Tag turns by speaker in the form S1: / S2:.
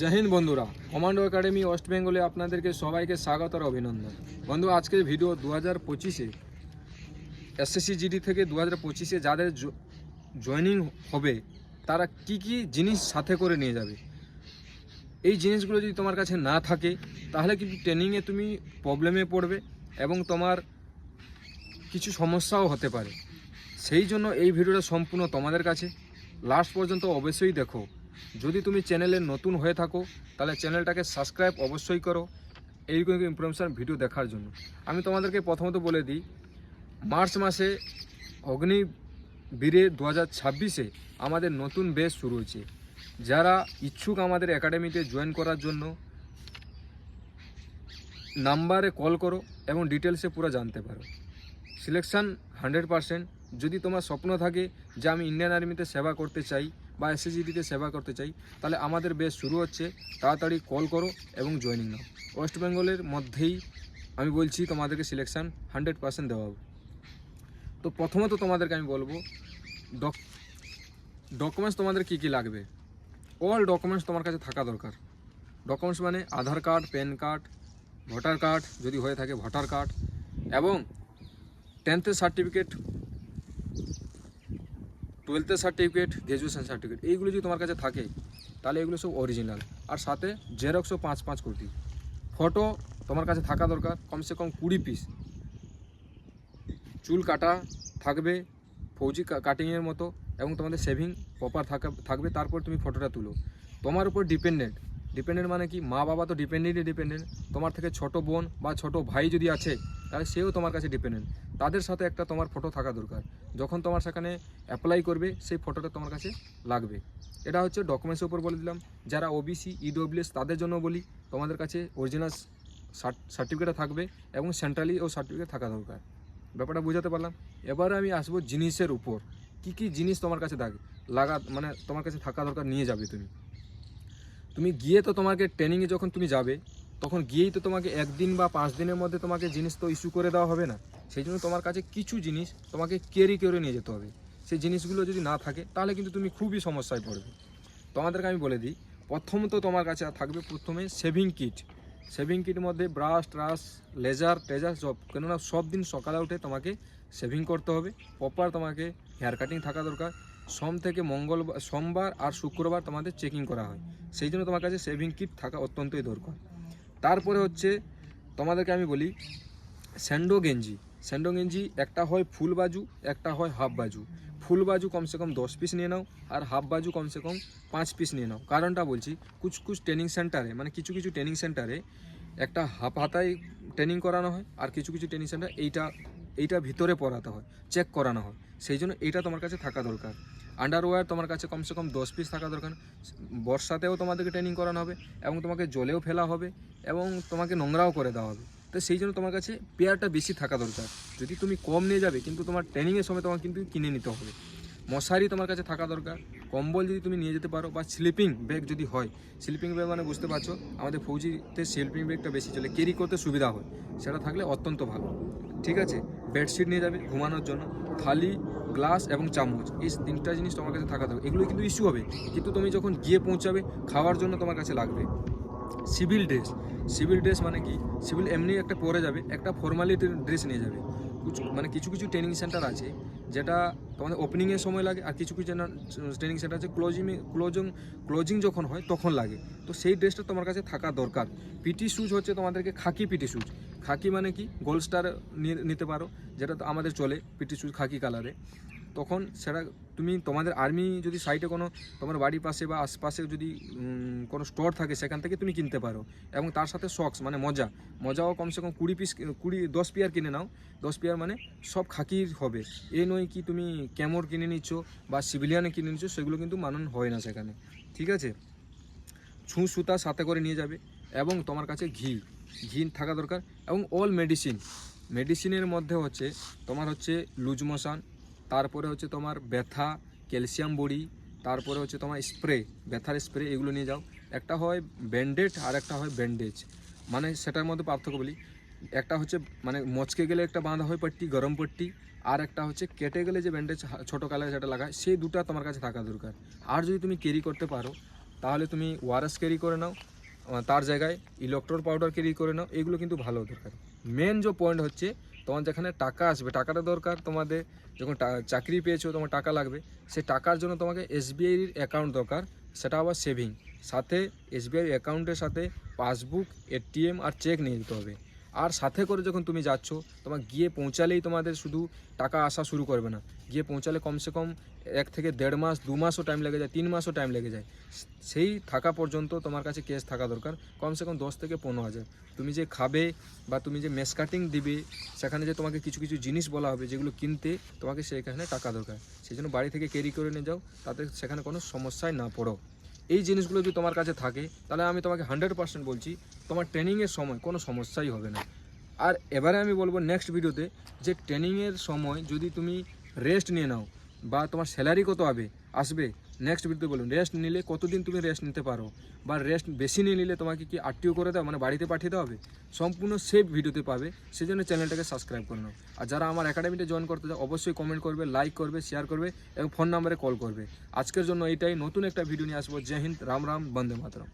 S1: জয় হিন্দ বন্ধুরা commando academy West বেঙ্গলে আপনাদেরকে সবাইকে স্বাগত আর অভিনন্দন। বন্ধু, আজকের ভিডিও দু হাজার পঁচিশে এসএসসি জিডি থেকে দু হাজার পঁচিশে যাদের জয়নিং হবে, তারা কি কি জিনিস সাথে করে নিয়ে যাবে? এই জিনিসগুলো যদি তোমার কাছে না থাকে, তাহলে কিন্তু ট্রেনিংয়ে তুমি প্রবলেমে পড়বে এবং তোমার কিছু সমস্যাও হতে পারে। সেই জন্য এই ভিডিওটা সম্পূর্ণ তোমাদের কাছে। লাস্ট পর্যন্ত অবশ্যই দেখো। যদি তুমি চ্যানেলে নতুন হয়ে থাকো, তাহলে চ্যানেলটাকে সাবস্ক্রাইব অবশ্যই করো এইরকম ইনফরমেশান ভিডিও দেখার জন্য। আমি তোমাদেরকে প্রথমত বলে দিই, মার্চ মাসে অগ্নি বীরে দু হাজার ছাব্বিশে আমাদের নতুন বেস শুরু হয়েছে। যারা ইচ্ছুক আমাদের একাডেমিতে জয়েন করার জন্য নাম্বারে কল করো এবং ডিটেলসে পুরো জানতে পারো। সিলেকশান হান্ড্রেড পারসেন্ট যদি তোমার স্বপ্ন থাকে যে আমি ইন্ডিয়ান আর্মিতে সেবা করতে চাই বা এসএসজিডিতে সেবা করতে চাই, তাহলে আমাদের বেশ শুরু হচ্ছে। তাড়াতাড়ি কল করো এবং জয়েনিং নাও। ওয়েস্ট বেঙ্গলের মধ্যেই আমি বলছি তোমাদেরকে সিলেকশান হান্ড্রেড পার্সেন্ট দেওয়া হবে। তো প্রথমত তোমাদেরকে আমি বলব ডক ডকুমেন্টস তোমাদের কী কী লাগবে? অল ডকুমেন্টস তোমার কাছে থাকা দরকার। ডকুমেন্টস মানে Aadhaar card PAN card, voter card, যদি হয়ে থাকে ভোটার কার্ড, এবং টেন্থের সার্টিফিকেট টুয়েলথের সার্টিফিকেট গ্র্যাজুয়েশন সার্টিফিকেট এইগুলো যদি তোমার কাছে থাকে, তাহলে এগুলো সব অরিজিনাল আর সাথে জেরক্সও পাঁচ পাঁচ কোটি ফটো তোমার কাছে থাকা দরকার, কমসে কম কুড়ি পিস চুল কাটা থাকবে, ফৌজি কাটিংয়ের মতো, এবং তোমাদের সেভিং প্রপার থাকা থাকবে, তারপর তুমি ফটোটা তুলো। তোমার উপর ডিপেন্ডেন্ট ডিপেন্ডেন্ট মানে কি? মা বাবা তো ডিপেন্ডেন্টই ডিপেন্ডেন্ট তোমার থেকে ছোট বোন বা ছোট ভাই যদি আছে, তাহলে সেও তোমার কাছে ডিপেন্ডেন্ট তাদের সাথে একটা তোমার ফটো থাকা দরকার। যখন তোমার সেখানে অ্যাপ্লাই করবে, সেই ফটোটা তোমার কাছে লাগবে। এটা হচ্ছে ডকুমেন্টসের উপর বলে দিলাম। যারা ওবিসি ইডব্লিউএস তাদের জন্য বলি, তোমাদের কাছে অরিজিনাল সার্টিফিকেট থাকবে এবং সেন্ট্রালি ও সার্টিফিকেট থাকা দরকার। ব্যাপারটা বুঝাতে পারলাম? এবারে আমি আসব জিনিসের উপর। কি কি জিনিস তোমার কাছে থাকে লাগা মানে তোমার কাছে থাকা দরকার নিয়ে যাবে তুমি। তুমি গিয়ে তো তোমাকে ট্রেনিংয়ে যখন তুমি যাবে, তখন গিয়েই তো তোমাকে একদিন বা পাঁচ দিনের মধ্যে তোমাকে জিনিস তো ইস্যু করে দেওয়া হবে না। সেই জন্য তোমার কাছে কিছু জিনিস তোমাকে ক্যারি করে নিয়ে যেতে হবে। সেই জিনিসগুলো যদি না থাকে, তাহলে কিন্তু তুমি খুবই সমস্যায় পড়বে। তোমাদেরকে আমি বলে দিই প্রথমত তোমার কাছে থাকবে প্রথমে সেভিং কিট সেভিং কিটের মধ্যে ব্রাশ ট্রাশ লেজার টেজার সব, কেননা সব দিন সকালে উঠে তোমাকে সেভিং করতে হবে। প্রপার তোমাকে হেয়ার কাটিং থাকা দরকার। সোম থেকে মঙ্গলবার, সোমবার আর শুক্রবার তোমাদের চেকিং করা হয়। সেই জন্য তোমার কাছে সেভিং কিট থাকা অত্যন্তই দরকার। তারপরে হচ্ছে, তোমাদেরকে আমি বলি, স্যান্ডো গেঞ্জি। স্যান্ডো গেঞ্জি একটা হয় ফুল বাজু, একটা হয় হাফ বাজু। ফুল বাজু কমসে কম দশ পিস নিয়ে নাও আর হাফ বাজু কমসে কম পাঁচ পিস নিয়ে নাও। কারণটা বলছি কুছ কুছ ট্রেনিং সেন্টারে মানে কিছু কিছু ট্রেনিং সেন্টারে একটা হাফ হাতায় ট্রেনিং করানো হয় আর কিছু কিছু ট্রেনিং সেন্টার এইটা এইটা ভিতরে পড়াতে হয় চেক করানো হয়। সেই জন্য এইটা তোমার কাছে থাকা দরকার। আন্ডারওয়্যার তোমার কাছে কমসে কম দশ পিস থাকা দরকার। বর্ষাতেও তোমাদেরকে ট্রেনিং করানো হবে এবং তোমাকে জলেও ফেলা হবে এবং তোমাকে নোংরাও করে দেওয়া হবে। তো সেই জন্য তোমার কাছে পেয়ারটা বেশি থাকা দরকার। যদি তুমি কম নিয়ে যাবে, কিন্তু তোমার ট্রেনিংয়ের সময় তোমাকে কিন্তু কিনে নিতে হবে। মশারি তোমার কাছে থাকা দরকার। কম্বল যদি তুমি নিয়ে যেতে পারো বা স্লিপিং ব্যাগ যদি হয় স্লিপিং ব্যাগ মানে বুঝতে পারছ, আমাদের ফৌজিতে স্লিপিং ব্যাগটা বেশি চলে। ক্যারি করতে সুবিধা হয়। সেটা থাকলে অত্যন্ত ভালো। ঠিক আছে? বেডশিট নিয়ে যাবে ঘুমানোর জন্য, থালি, গ্লাস এবং চামচ, এই তিনটা জিনিস তোমার কাছে থাকা দরকার। এগুলো কিন্তু ইস্যু হবে। কিন্তু তুমি যখন গিয়ে পৌঁছাবে, খাওয়ার জন্য তোমার কাছে লাগবে সিভিল ড্রেস সিভিল ড্রেস মানে কি? সিভিল এমনি একটা পরে যাবে, একটা ফর্মালিটি ড্রেস নিয়ে যাবে। কিছু মানে কিছু কিছু ট্রেনিং সেন্টার আছে, যেটা তোমাদের ওপেনিংয়ের সময় লাগে, আর কিছু কিছু ট্রেনিং সেন্টার আছে ক্লোজিং ক্লোজিং ক্লোজিং যখন হয়, তখন লাগে। তো সেই ড্রেসটা তোমার কাছে থাকা দরকার। পিটি শুজ হচ্ছে তোমাদেরকে খাকি পিটি শুজ খাকি মানে কি? গোল্ড স্টার নিতে পারো, যেটা তো আমাদের চলে পিটি শুজ খাকি কালারে তখন সেটা তুমি তোমাদের আর্মি যদি সাইডে কোনো, তোমার বাড়ির পাশে বা আশপাশে যদি কোনো স্টোর থাকে, সেখান থেকে তুমি কিনতে পারো। এবং তার সাথে সক্স মানে মজা। মজাও কমসে কম কুড়ি পিস কুড়ি, দশ পেয়ার কিনে নাও। দশ পেয়ার মানে সব খাকির হবে। এ নয় কি তুমি ক্যামোর কিনে নিচ্ছ বা সিভিলিয়ানে কিনে নিচ্ছ, সেগুলো কিন্তু মানন হয় না সেখানে। ঠিক আছে? ছুঁ সুতা সাথে করে নিয়ে যাবে। এবং তোমার কাছে ঘি। ঘি থাকা দরকার এবং অল মেডিসিন মেডিসিনের মধ্যে হচ্ছে তোমার হচ্ছে লুজ মোশন, তারপরে হচ্ছে তোমার ব্যথা, ক্যালসিয়াম বড়ি, তারপরে হচ্ছে তোমার স্প্রে ব্যথার স্প্রে এগুলো নিয়ে যাও। একটা হয় ব্যান্ডেড আর একটা হয় ব্যান্ডেজ মানে সেটার মধ্যে পার্থক্য বলি, একটা হচ্ছে মানে মচকে গেলে একটা বাঁধা হয় পট্টি, গরম পট্টি, আর একটা হচ্ছে কেটে গেলে যে ব্যান্ডেজ ছোটো কালার যেটা লাগায়, সেই দুটো তোমার কাছে থাকা দরকার। আর যদি তুমি ক্যারি করতে পারো, তাহলে তুমি ওয়ারেস ক্যারি করে নাও তার জায়গায় ইলেকট্রল পাউডার ক্যারি করে নাও, এগুলো কিন্তু ভালো দরকার। মেন যে পয়েন্ট হচ্ছে, তোমার যেখানে টাকা আসবে, টাকাটা দরকার তোমাদের, যখন চাকরি পেয়েছ, তোমার টাকা লাগবে, সেই টাকার জন্য তোমাকে এসবিআইর অ্যাকাউন্ট দরকার, সেটা আবার সেভিং সাথে এসবিআই অ্যাকাউন্টের সাথে পাসবুক এটিএম আর চেক নিয়ে যেতে হবে। আর সাথে করে যখন তুমি যাচ্ছ, তোমার গিয়ে পৌঁছালেই তোমাদের শুধু টাকা আসা শুরু করবে না। গিয়ে পৌঁছালে কমসে কম এক থেকে দেড় মাস, দু মাসও টাইম লেগে যায়, তিন মাসও টাইম লেগে যায়। সেই থাকা পর্যন্ত তোমার কাছে কেস থাকা দরকার, কমসে কম দশ থেকে পনেরো হাজার। তুমি যে খাবে বা তুমি যে মেস কাটিং দিবে, সেখানে যে তোমাকে কিছু কিছু জিনিস বলা হবে, যেগুলো কিনতে তোমাকে সেখানে টাকা দরকার। সেই জন্য বাড়ি থেকে ক্যারি করে নিয়ে যাও, তাতে সেখানে কোনো সমস্যায় না পড়ো। এই জিনিসগুলো যদি তোমার কাছে থাকে, তাহলে আমি তোমাকে হান্ড্রেড পার্সেন্ট বলছি, তোমার ট্রেনিংয়ের সময় কোনো সমস্যাই হবে না। আর এবারে আমি বলব নেক্সট ভিডিওতে যে ট্রেনিংয়ের সময় যদি তুমি রেস্ট নিয়ে নাও, বা তোমার স্যালারি কত হবে আসবে নেক্সট ভিডিওতে বলুন রেস্ট নিলে কতদিন তুমি রেস্ট নিতে পারো? বা রেস্ট বেশি নিয়ে নিলে তোমাকে কি আটটিও করে দেওয়া মানে বাড়িতে পাঠিয়ে দেওয়া হবে? সম্পূর্ণ সেফ ভিডিওতে পাবে সেই জন্য চ্যানেলটাকে সাবস্ক্রাইব করে নাও। আর যারা আমার একাডেমিতে জয়েন করতে চাও, অবশ্যই কমেন্ট করবে লাইক করবে শেয়ার করবে এবং ফোন নাম্বারে কল করবে। আজকের জন্য এটাই নতুন একটা ভিডিও নিয়ে আসব। জয় হিন্দ, রাম রাম, বন্দে মাতরম।